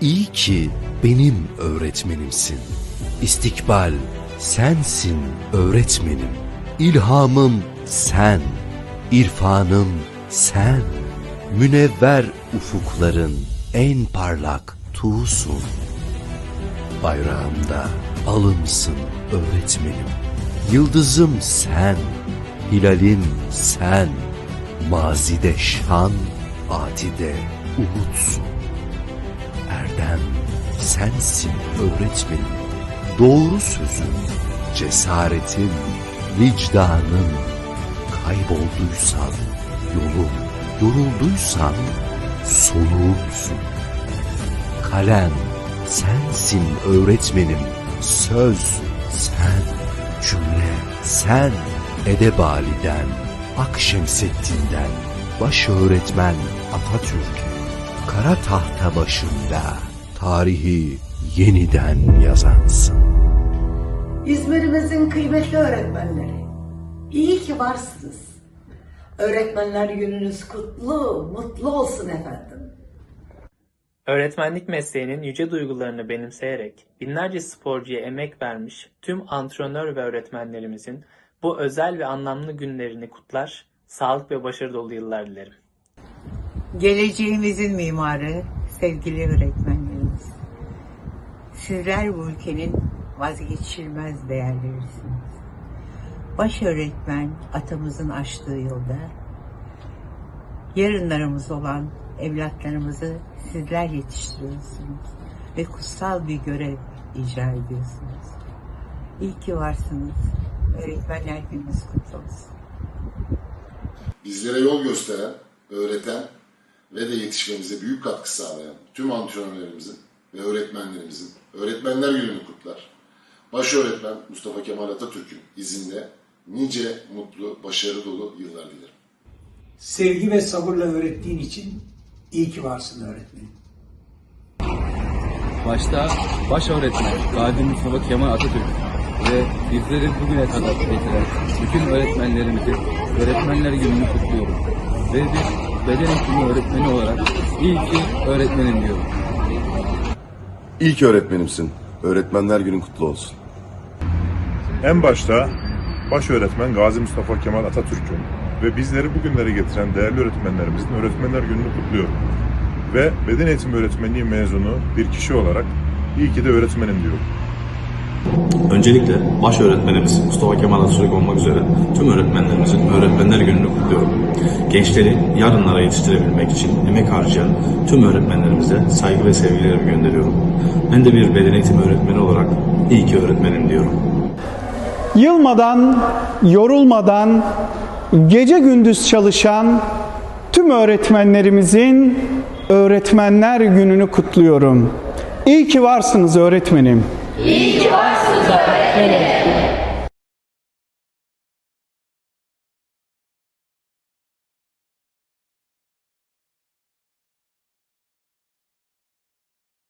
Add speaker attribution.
Speaker 1: İyi ki benim öğretmenimsin. İstikbal sensin öğretmenim. İlhamım sen, irfanım sen. Münevver ufukların en parlak tuğsun. Bayrağımda alımsın öğretmenim. Yıldızım sen, hilalin sen. Mazide şan, atide umutsun. Sensin öğretmenim. Doğru sözüm, cesaretim, vicdanım. Kaybolduysan yolum, yorulduysam soluğumsun. Kalem sensin öğretmenim. Söz sen, cümle sen. Edebali'den, Akşemseddin'den, baş öğretmen Atatürk'e, kara tahta başında tarihi yeniden yazansın.
Speaker 2: İzmir'imizin kıymetli öğretmenleri. İyi ki varsınız. Öğretmenler gününüz kutlu, mutlu olsun efendim.
Speaker 3: Öğretmenlik mesleğinin yüce duygularını benimseyerek binlerce sporcuya emek vermiş tüm antrenör ve öğretmenlerimizin bu özel ve anlamlı günlerini kutlar, sağlık ve başarı dolu yıllar dilerim.
Speaker 4: Geleceğimizin mimarı sevgili öğretmenlerimiz. Sizler bu ülkenin vazgeçilmez değerlerisiniz. Baş öğretmen atamızın açtığı yolda yarınlarımız olan evlatlarımızı sizler yetiştiriyorsunuz ve kutsal bir görev icra ediyorsunuz. İyi ki varsınız. Öğretmenler gününüz kutlu olsun.
Speaker 5: bizlere yol gösteren, öğreten ve de yetişmemize büyük katkı sağlayan tüm antrenörlerimizin ve öğretmenlerimizin Öğretmenler Günü'nü kutlar. Baş öğretmen Mustafa Kemal Atatürk'ün izinde nice mutlu, başarı dolu yıllar dilerim.
Speaker 6: sevgi ve sabırla öğrettiğin için iyi ki varsın öğretmenim.
Speaker 7: Başta baş öğretmen Gazi Mustafa Kemal Atatürk ve bizleri bugüne kadar getiren bütün öğretmenlerimizi Öğretmenler Günü'nü kutluyorum. Ve bir beden eğitimi öğretmeni olarak iyi ki öğretmenim diyorum.
Speaker 8: Ki öğretmenimsin. Öğretmenler günün kutlu olsun.
Speaker 9: En başta baş öğretmen Gazi Mustafa Kemal Atatürk'ün ve bizleri bugünlere getiren değerli öğretmenlerimizin Öğretmenler Günü'nü kutluyorum. Ve beden eğitimi öğretmenliği mezunu bir kişi olarak iyi ki de öğretmenim diyorum.
Speaker 10: Öncelikle baş öğretmenimiz Mustafa Kemal Atatürk olmak üzere tüm öğretmenlerimizin Öğretmenler Günü'nü kutluyorum. Gençleri yarınlara yetiştirebilmek için emek harcayan tüm öğretmenlerimize saygı ve sevgilerimi gönderiyorum. Ben de bir beden eğitimi öğretmeni olarak iyi ki öğretmenim diyorum.
Speaker 11: Yılmadan, yorulmadan, gece gündüz çalışan tüm öğretmenlerimizin Öğretmenler Günü'nü kutluyorum. İyi ki varsınız öğretmenim.
Speaker 12: İyi ki varsınız öğretmenim.